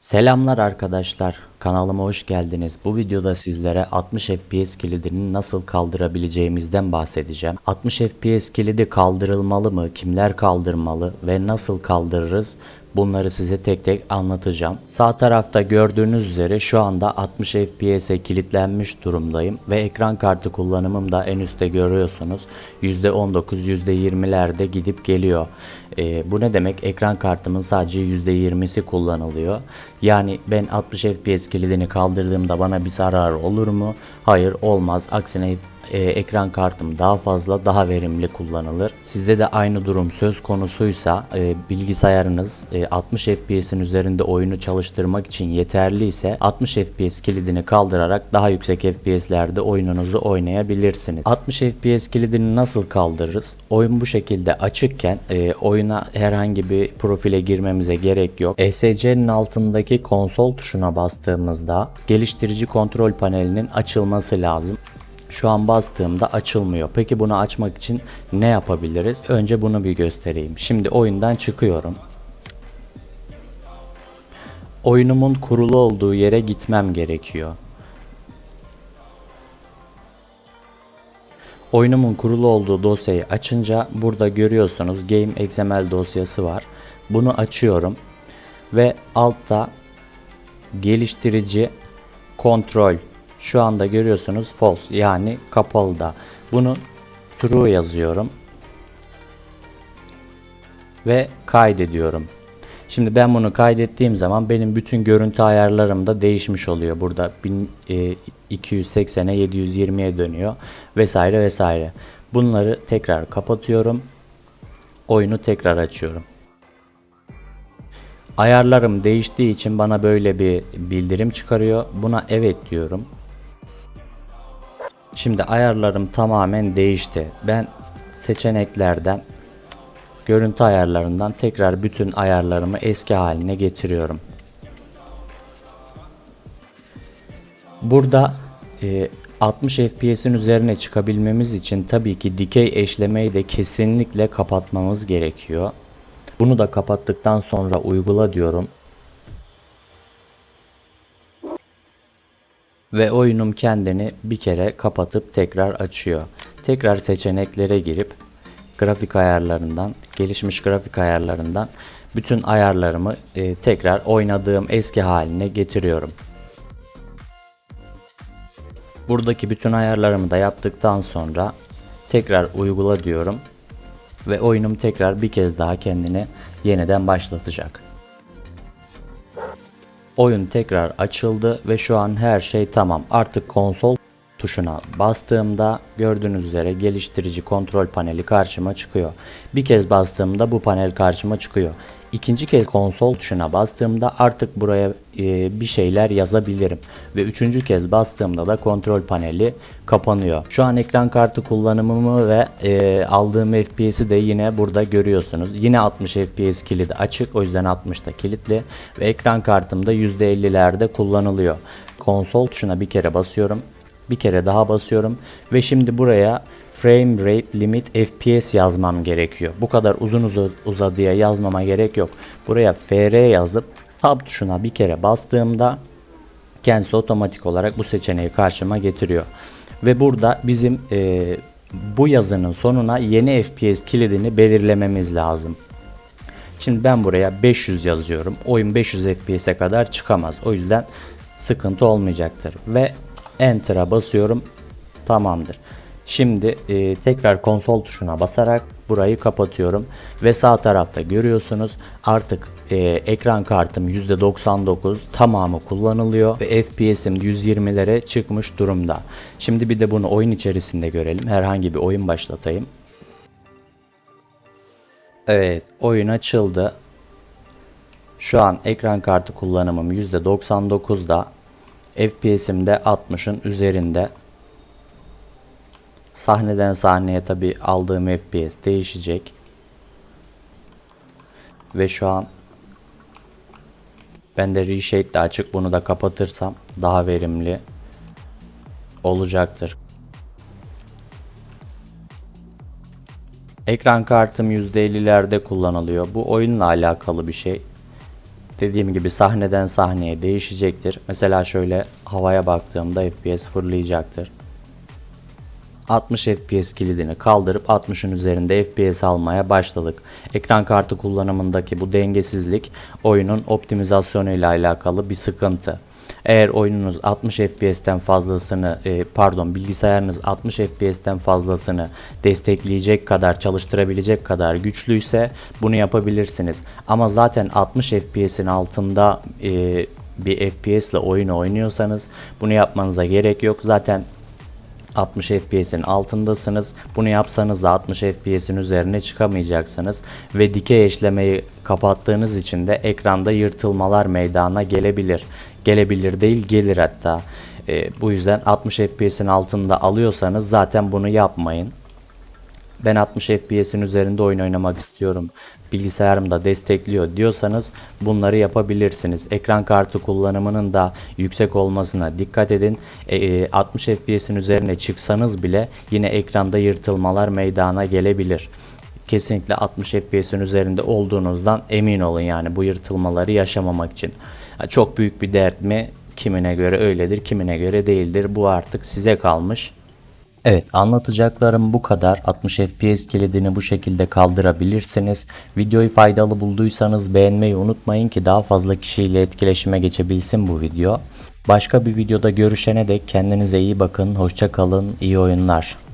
Selamlar arkadaşlar. Kanalıma hoş geldiniz. Bu videoda sizlere 60 FPS kilidini nasıl kaldırabileceğimizden bahsedeceğim. 60 FPS kilidi kaldırılmalı mı? Kimler kaldırmalı ve nasıl kaldırırız? Bunları size tek tek anlatacağım. Sağ tarafta gördüğünüz üzere şu anda 60 FPS'e kilitlenmiş durumdayım ve ekran kartı kullanımım da en üstte görüyorsunuz. %19, %20'lerde gidip geliyor. Ee, bu ne demek? Ekran kartımın sadece %20'si kullanılıyor. Yani ben 60 FPS kilidini kaldırdığımda bana bir zarar olur mu? Hayır olmaz. Aksine e, ekran kartım daha fazla daha verimli kullanılır. Sizde de aynı durum söz konusuysa e, bilgisayarınız e, 60 FPS'in üzerinde oyunu çalıştırmak için yeterli ise 60 FPS kilidini kaldırarak daha yüksek FPS'lerde oyununuzu oynayabilirsiniz. 60 FPS kilidini nasıl kaldırırız? Oyun bu şekilde açıkken e, oyuna herhangi bir profile girmemize gerek yok. ESC'nin altındaki konsol tuşuna bastığımızda geliştirici kontrol panelinin açılması lazım. Şu an bastığımda açılmıyor. Peki bunu açmak için ne yapabiliriz? Önce bunu bir göstereyim. Şimdi oyundan çıkıyorum. Oyunumun kurulu olduğu yere gitmem gerekiyor. Oyunumun kurulu olduğu dosyayı açınca burada görüyorsunuz Game XML dosyası var. Bunu açıyorum ve altta geliştirici kontrol şu anda görüyorsunuz false yani kapalı da. Bunu true yazıyorum. Ve kaydediyorum. Şimdi ben bunu kaydettiğim zaman benim bütün görüntü ayarlarım da değişmiş oluyor. Burada 1280'e 720'ye dönüyor vesaire vesaire. Bunları tekrar kapatıyorum. Oyunu tekrar açıyorum. Ayarlarım değiştiği için bana böyle bir bildirim çıkarıyor. Buna evet diyorum. Şimdi ayarlarım tamamen değişti. Ben seçeneklerden görüntü ayarlarından tekrar bütün ayarlarımı eski haline getiriyorum. Burada e, 60 FPS'in üzerine çıkabilmemiz için tabii ki dikey eşlemeyi de kesinlikle kapatmamız gerekiyor. Bunu da kapattıktan sonra uygula diyorum. Ve oyunum kendini bir kere kapatıp tekrar açıyor. Tekrar seçeneklere girip grafik ayarlarından, gelişmiş grafik ayarlarından bütün ayarlarımı e, tekrar oynadığım eski haline getiriyorum. Buradaki bütün ayarlarımı da yaptıktan sonra tekrar uygula diyorum ve oyunum tekrar bir kez daha kendini yeniden başlatacak. Oyun tekrar açıldı ve şu an her şey tamam. Artık konsol tuşuna bastığımda gördüğünüz üzere geliştirici kontrol paneli karşıma çıkıyor. Bir kez bastığımda bu panel karşıma çıkıyor. İkinci kez konsol tuşuna bastığımda artık buraya e, bir şeyler yazabilirim. Ve üçüncü kez bastığımda da kontrol paneli kapanıyor. Şu an ekran kartı kullanımımı ve e, aldığım FPS'i de yine burada görüyorsunuz. Yine 60 FPS kilidi açık o yüzden 60'da kilitli ve ekran kartımda %50'lerde kullanılıyor. Konsol tuşuna bir kere basıyorum bir kere daha basıyorum ve şimdi buraya frame rate limit fps yazmam gerekiyor. Bu kadar uzun uz uzadıya yazmama gerek yok. Buraya fr yazıp tab tuşuna bir kere bastığımda kendisi otomatik olarak bu seçeneği karşıma getiriyor. Ve burada bizim e, bu yazının sonuna yeni fps kilidini belirlememiz lazım. Şimdi ben buraya 500 yazıyorum. Oyun 500 FPS'e kadar çıkamaz. O yüzden sıkıntı olmayacaktır. Ve Enter'a basıyorum. Tamamdır. Şimdi e, tekrar konsol tuşuna basarak burayı kapatıyorum ve sağ tarafta görüyorsunuz artık e, ekran kartım %99 tamamı kullanılıyor ve FPS'im 120'lere çıkmış durumda. Şimdi bir de bunu oyun içerisinde görelim. Herhangi bir oyun başlatayım. Evet oyun açıldı. Şu an ekran kartı kullanımım %99'da FPS'im de 60'ın üzerinde. Sahneden sahneye tabi aldığım FPS değişecek. Ve şu an ben de reshade de açık bunu da kapatırsam daha verimli olacaktır. Ekran kartım %50'lerde kullanılıyor. Bu oyunla alakalı bir şey. Dediğim gibi sahneden sahneye değişecektir. Mesela şöyle havaya baktığımda FPS fırlayacaktır. 60 FPS kilidini kaldırıp 60'ın üzerinde FPS almaya başladık. Ekran kartı kullanımındaki bu dengesizlik oyunun optimizasyonu ile alakalı bir sıkıntı. Eğer oyununuz 60 FPS'ten fazlasını e, pardon bilgisayarınız 60 FPS'ten fazlasını destekleyecek kadar çalıştırabilecek kadar güçlüyse bunu yapabilirsiniz. Ama zaten 60 FPS'in altında e, bir FPS ile oyunu oynuyorsanız bunu yapmanıza gerek yok. Zaten 60 FPS'in altındasınız. Bunu yapsanız da 60 FPS'in üzerine çıkamayacaksınız ve dikey eşlemeyi kapattığınız için de ekranda yırtılmalar meydana gelebilir. Gelebilir değil gelir hatta. Ee, bu yüzden 60 FPS'in altında alıyorsanız zaten bunu yapmayın. Ben 60 FPS'in üzerinde oyun oynamak istiyorum. Bilgisayarım da destekliyor diyorsanız bunları yapabilirsiniz. Ekran kartı kullanımının da yüksek olmasına dikkat edin. E, e, 60 FPS'in üzerine çıksanız bile yine ekranda yırtılmalar meydana gelebilir. Kesinlikle 60 FPS'in üzerinde olduğunuzdan emin olun yani bu yırtılmaları yaşamamak için. Çok büyük bir dert mi? Kimine göre öyledir, kimine göre değildir. Bu artık size kalmış. Evet anlatacaklarım bu kadar. 60 FPS kilidini bu şekilde kaldırabilirsiniz. Videoyu faydalı bulduysanız beğenmeyi unutmayın ki daha fazla kişiyle etkileşime geçebilsin bu video. Başka bir videoda görüşene dek kendinize iyi bakın. Hoşça kalın. iyi oyunlar.